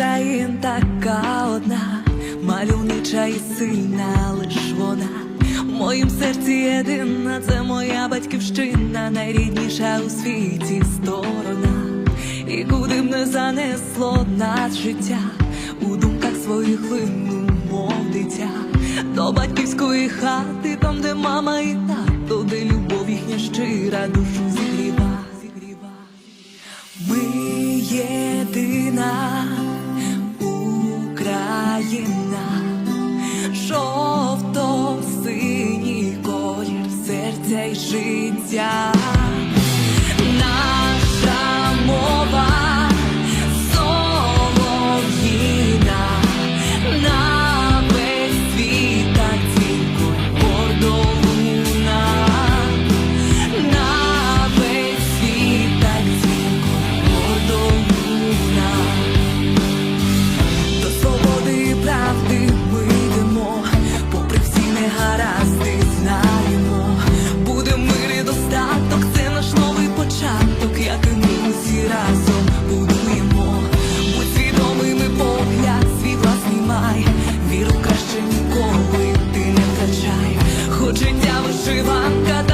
країн така одна, мальовнича і сильна лиш вона. В моїм серці єдина, це моя батьківщина, найрідніша у світі сторона. І куди б не занесло нас життя, у думках своїх лину, мов дитя, до батьківської хати, там, де мама і тато, де любов їхня щира душу життя. Ніколи ти не втрачай. Хоч життя вишиванка,